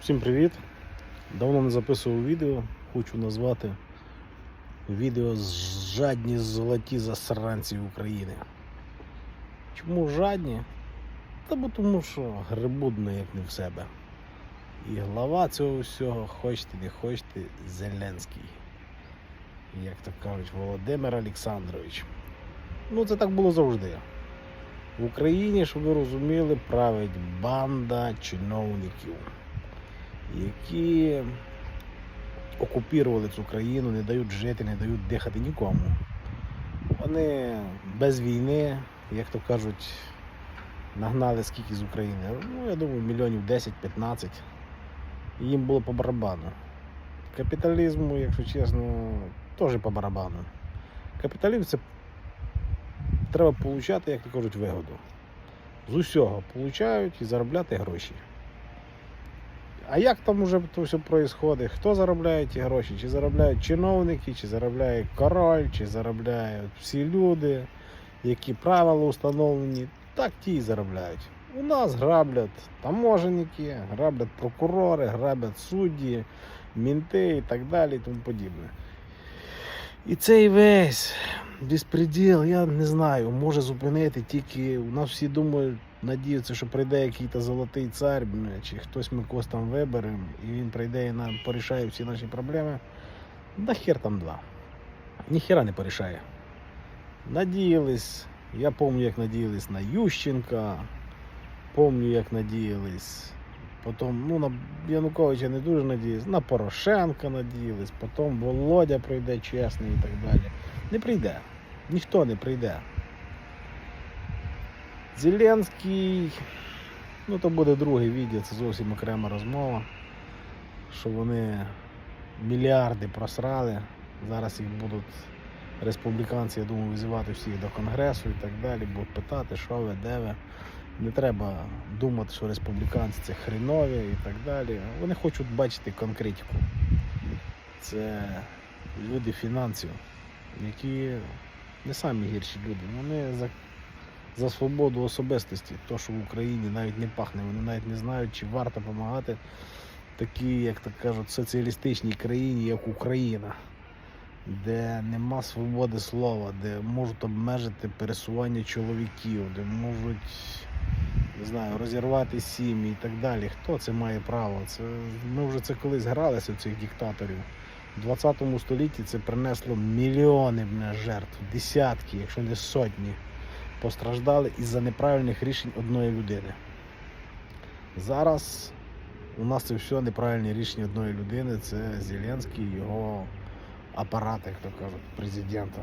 Всім привіт! Давно не записував відео. Хочу назвати відео Жадні золоті засранці України. Чому жадні? Та бо тому що грибудно як не в себе. І глава цього всього, хочете не хочете, Зеленський. Як то кажуть, Володимир Олександрович. Ну це так було завжди. В Україні, щоб ви розуміли, править банда чиновників які окупували цю країну, не дають жити, не дають дихати нікому. Вони без війни, як то кажуть, нагнали скільки з України. Ну, я думаю, мільйонів 10-15. Їм було по барабану. Капіталізму, якщо чесно, теж по барабану. Капіталізм це треба получати, як то кажуть, вигоду. З усього получають і заробляти гроші. А як там уже то все відбувається? Хто заробляє ті гроші? Чи заробляють чиновники, чи заробляє король, чи заробляють всі люди, які правила встановлені, так ті і заробляють. У нас граблять таможенники, граблять прокурори, граблять судді, мінти і так далі і тому подібне. І цей весь безпреділ, я не знаю, може зупинити тільки. У нас всі думають, надіються, що прийде якийсь золотий цар, чи хтось ми когось там виберемо, і він прийде і нам порішає всі наші проблеми. Да хер там два. Ніхера не порішає. Надіялись. Я пам'ятаю, як надіялись на Ющенка, пам'ятаю, як надіялись. Потім, ну, на Януковича не дуже надіялись, на Порошенка надіялись, потім Володя прийде чесний і так далі. Не прийде. Ніхто не прийде. Зеленський, ну то буде друге відео, це зовсім окрема розмова. Що вони мільярди просрали. Зараз їх будуть республіканці, я думаю, визивати всіх до Конгресу і так далі, будуть питати, що ви, де ви. Не треба думати, що республіканці це хренові і так далі. Вони хочуть бачити конкретику. Це люди фінансів, які не самі гірші люди. Вони за, свободу особистості. То, що в Україні навіть не пахне, вони навіть не знають, чи варто допомагати такій, як так кажуть, соціалістичній країні, як Україна, де нема свободи слова, де можуть обмежити пересування чоловіків, де можуть не знаю, розірвати сім'ї і так далі. Хто це має право? Це, ми вже це колись гралися цих диктаторів. У 20 столітті це принесло мільйони жертв, десятки, якщо не сотні, постраждали із-за неправильних рішень одної людини. Зараз у нас це все неправильні рішення одної людини. Це Зеленський і його апарат, як то кажуть, президента.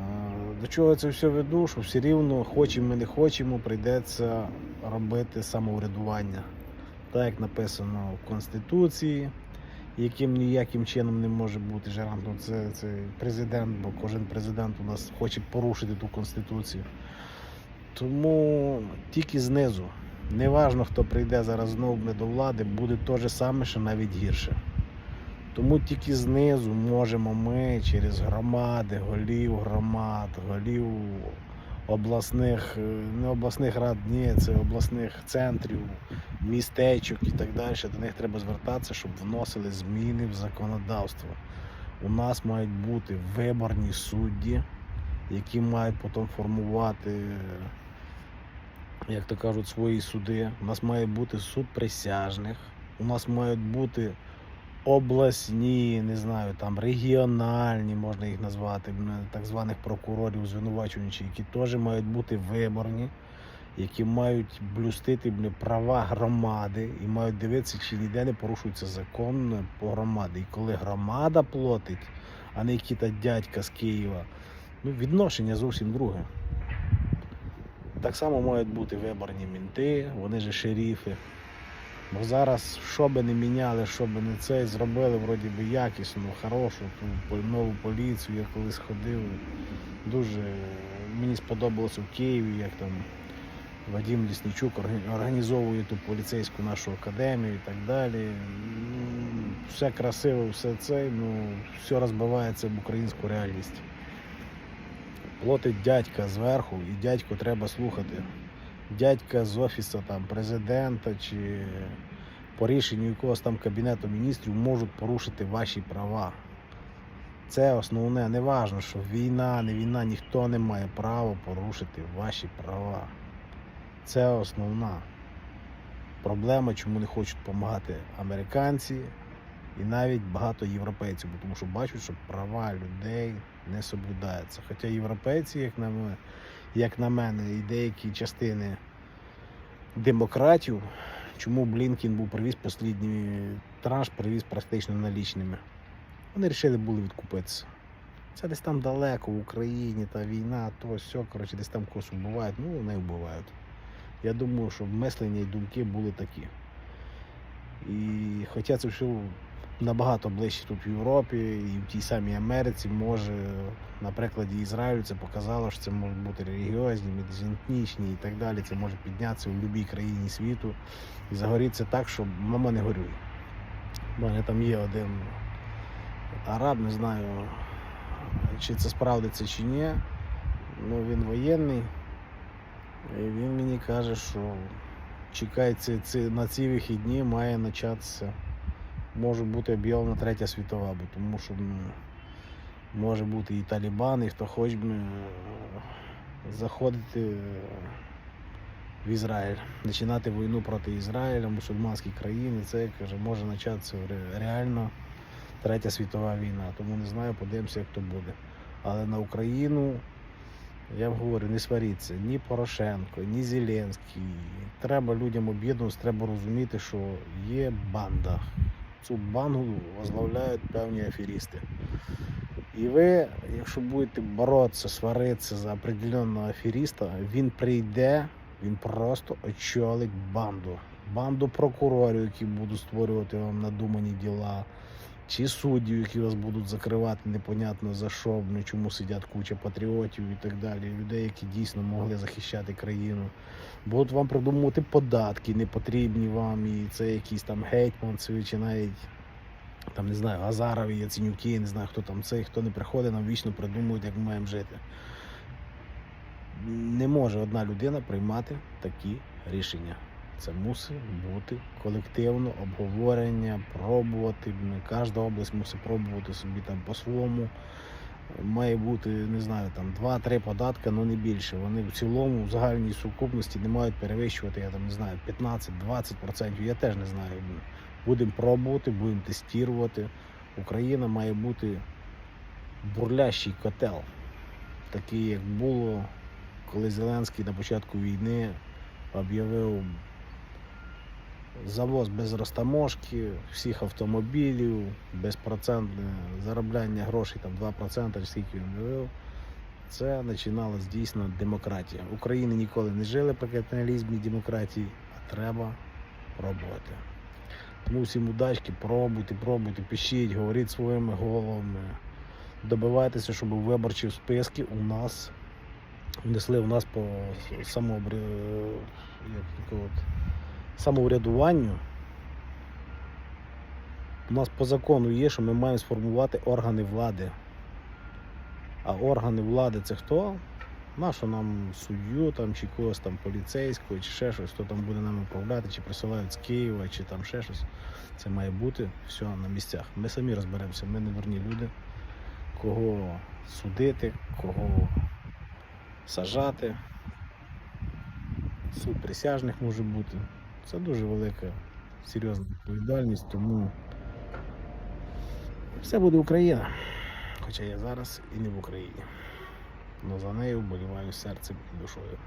Е, До чого я це все веду? Що все рівно, хочемо ми не хочемо, прийдеться робити самоврядування. Так як написано в Конституції, яким ніяким чином не може бути жарантом. Це, це президент, бо кожен президент у нас хоче порушити ту конституцію. Тому тільки знизу. Неважно, хто прийде зараз знову до влади, буде те ж саме, що навіть гірше. Тому тільки знизу можемо ми через громади, голів громад, голів обласних, е, не обласних рад, ні, це обласних центрів, містечок і так далі. До них треба звертатися, щоб вносили зміни в законодавство. У нас мають бути виборні судді, які мають потім формувати, як то кажуть, свої суди. У нас має бути суд присяжних, у нас мають бути обласні, не знаю, там регіональні, можна їх назвати, так званих прокурорів звинувачуючи, які теж мають бути виборні, які мають блюстити права громади і мають дивитися, чи ніде не порушується закон по громаді. І коли громада платить, а не який дядька з Києва, ну, відношення зовсім друге. Так само мають бути виборні мінти, вони же шерифи. Бо зараз, що би не міняли, що би не це, зробили вроді би якісну, хорошу ту нову поліцію. Я колись ходив. Дуже мені сподобалося в Києві, як там Вадим Лісничук організовує ту поліцейську нашу академію і так далі. Все красиво, все це, ну, все розбивається в українську реальність. Платить дядька зверху, і дядьку треба слухати. Дядька з офісу там, президента чи по рішенню якогось там кабінету міністрів можуть порушити ваші права. Це основне, не важно, що війна, не війна, ніхто не має права порушити ваші права. Це основна проблема, чому не хочуть допомагати американці і навіть багато європейців, тому що бачать, що права людей не соблюдаються. Хоча європейці, як на мене, як на мене, і деякі частини демократів, чому Блінкін був привіз останній транш, привіз практично налічними. Вони вирішили були відкупитися. Це десь там далеко в Україні, та війна, то все, коротше, десь там когось вбивають, ну не вбивають. Я думаю, що мислення і думки були такі. І хоча це все набагато ближче тут в Європі і в тій самій Америці, може, на прикладі Ізраїлю це показало, що це можуть бути релігіозні, міжетнічні і так далі. Це може піднятися в будь-якій країні світу і загорітися так, що мама не горює. У мене там є один араб, не знаю, чи це справдиться чи ні. Ну, він воєнний. І він мені каже, що ці, ці, на ці вихідні має початися, може бути об'явлена третя світова, бо тому що може бути і Талібан, і хто хоч би заходити в Ізраїль, починати війну проти Ізраїля, мусульманські країни. Це каже, може початися реально третя світова війна. Тому не знаю, подивимося, як то буде. Але на Україну я говорю, не сваріться, ні Порошенко, ні Зеленський. Треба людям об'єднуватися, треба розуміти, що є банда. Цю банду возглавляють певні аферісти. І ви, якщо будете боротися, сваритися за определенного аферіста, він прийде, він просто очолить банду. Банду прокурорів, які будуть створювати вам надумані діла, чи суддів, які вас будуть закривати непонятно за що, ну, чому сидять куча патріотів і так далі, людей, які дійсно могли захищати країну. Будуть вам придумувати податки, непотрібні вам, і це якісь там гетьманці, чи навіть там не знаю, Азарові, Яценюки, не знаю, хто там цей, хто не приходить, нам вічно придумують, як ми маємо жити. Не може одна людина приймати такі рішення. Це мусить бути колективно обговорення, пробувати. Кожна область мусить пробувати собі там по-своєму. Має бути, не знаю, там 2-3 податки, але не більше. Вони в цілому в загальній сукупності не мають перевищувати, я там не знаю, 15-20%. Я теж не знаю. Будемо пробувати, будемо тестувати. Україна має бути бурлящий котел, такий, як було, коли Зеленський на початку війни об'явив завоз без розтаможки, всіх автомобілів, безпроцентне заробляння грошей, там 2% чи скільки він вивів. Це починалась дійсно демократія. України ніколи не жили при капіталізмі демократії, а треба пробувати. Тому всім удачки, пробуйте, пробуйте, пишіть, говоріть своїми головами. Добивайтеся, щоб виборчі списки у нас внесли у нас по самообрі... самоврядуванню. У нас по закону є, що ми маємо сформувати органи влади. А органи влади це хто? Нащо нам суддю там, чи когось там поліцейського, чи ще щось, хто там буде нами управляти, чи присилають з Києва, чи там ще щось. Це має бути все на місцях. Ми самі розберемося, ми не дурні люди, кого судити, кого сажати. Суд присяжних може бути. Це дуже велика, серйозна відповідальність, тому все буде Україна. Хоча я зараз і не в Україні. Але за нею вболіваю серцем і душою.